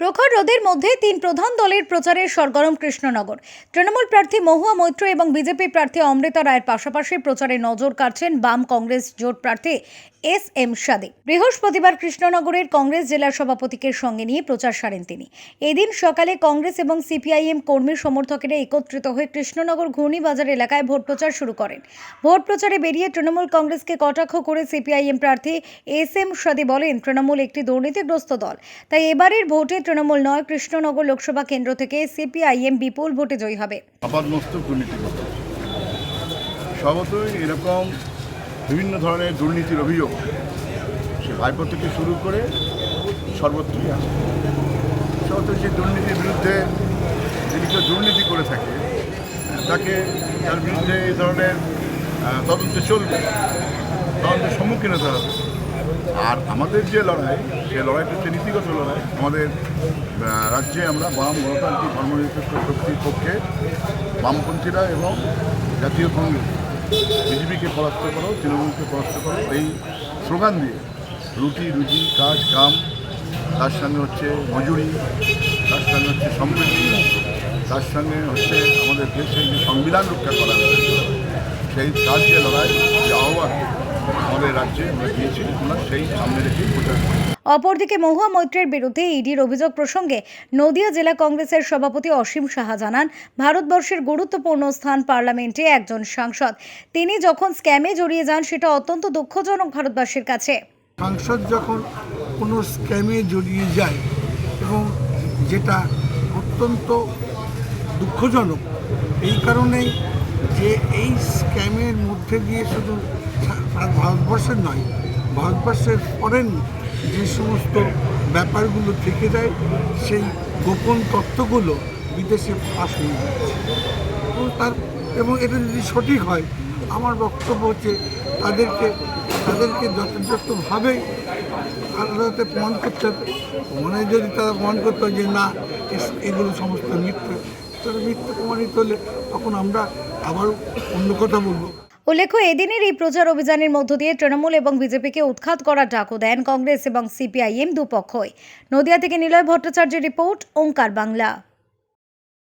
প্রখর রোদের মধ্যে তিন প্রধান দলের প্রচারের সরগরম কৃষ্ণনগর। তৃণমূল প্রার্থী মহুয়া মৈত্র এবং বিজেপি প্রার্থী অমৃতা রায়ের পাশাপাশি প্রচারে নজর কাটছেন বাম কংগ্রেস জোট প্রার্থী এস এম সাদে। বৃহস্পতিবার কৃষ্ণনগরের কংগ্রেস জেলার সভাপতিকে সঙ্গে নিয়ে প্রচার সারেন তিনি। এদিন সকালে কংগ্রেস এবং সিপিআইএম কর্মী সমর্থকেরা একত্রিত হয়ে কৃষ্ণনগর ঘূর্ণিবাজার এলাকায় ভোট প্রচার শুরু করেন। ভোট প্রচারে বেরিয়ে তৃণমূল কংগ্রেসকে কটাক্ষ করে সিপিআইএম প্রার্থী এস এম সাদে বলেন, তৃণমূল একটি দুর্নীতিগ্রস্ত দল, তাই এবারের ভোটে তৃণমূল নয়, কৃষ্ণনগর লোকসভা কেন্দ্র থেকে সিপিআইএম বিপুল ভোটে জয়ী হবে। এরকম বিভিন্ন ধরনের দুর্নীতির অভিযোগ। সে ভাইপো থেকে শুরু করে সর্বত্রই আছে স্বভাবত সেই দুর্নীতির বিরুদ্ধে যদি কেউ দুর্নীতি করে থাকে, তাকে তার বিরুদ্ধে এই ধরনের তদন্ত চলবে। তদন্তের সম্মুখীন হতে হবে। আর আমাদের যে লড়াই সে লড়াইটা হচ্ছে নীতিগত লড়াই, আমাদের রাজ্যে আমরা বাম গণতান্ত্রিক ধর্মনিরপেক্ষ শক্তির পক্ষে বামপন্থীরা এবং জাতীয় কংগ্রেস, বিজেপিকে পরাস্ত করো, তৃণমূলকে পরাস্ত করো, এই স্লোগান দিয়ে রুটি, রুজি কাজ কাম তার সঙ্গে হচ্ছে মজুরি, তার সঙ্গে হচ্ছে সমৃদ্ধি, তার সঙ্গে হচ্ছে আমাদের দেশের যে সংবিধান রক্ষা করা, সেই তার যে লড়াই, যে আহ্বান আমাদের রাজ্যে আমরা দিয়েছি আমরা সেই সামনে রেখেই প্রচার অপরদিকে মহুয়া মৈত্রের বিরুদ্ধে ইডির অভিযোগ প্রসঙ্গে নদিয়া জেলা কংগ্রেসের সভাপতি অসীম সাহা জানান ভারতবর্ষের গুরুত্বপূর্ণ স্থান পার্লামেন্টে একজন সাংসদ। তিনি যখন স্ক্যামে জড়িয়ে যান সেটা অত্যন্ত দুঃখজনক ভারতবাসীর কাছে। সাংসদ যখন কোনো স্ক্যামে জড়িয়ে যায় এবং যেটা অত্যন্ত দুঃখজনক এই কারণেই যে এই স্ক্যামের মধ্যে দিয়ে শুধু ভারতবর্ষের নয়, ভারতবর্ষের ফরেন যে সমস্ত ব্যাপারগুলো থেকে যায়, সেই গোপন তথ্যগুলো বিদেশে ফাঁস হয়ে যাচ্ছে। এবং তার, এবং এটা যদি সঠিক হয়, আমার বক্তব্য হচ্ছে তাদেরকে তাদেরকে যথাযথভাবে আদালতে প্রমাণ করতে হবে। প্রমাণে যদি তারা প্রমাণ করতে যে না এগুলো সমস্ত মিথ্যে তাহলে মিথ্যে প্রমাণিত হলে তখন আমরা আবার অন্য কথা বলব। উল্লেখ্য, এদিনের এই প্রচার অভিযানের মধ্য দিয়ে তৃণমূল এবং বিজেপিকে উৎখাত করার ডাকও দেন কংগ্রেস এবং সিপিআইএম দুপক্ষই। নদিয়া থেকে নিলয় ভট্টাচার্যের রিপোর্ট, ওঙ্কার বাংলা।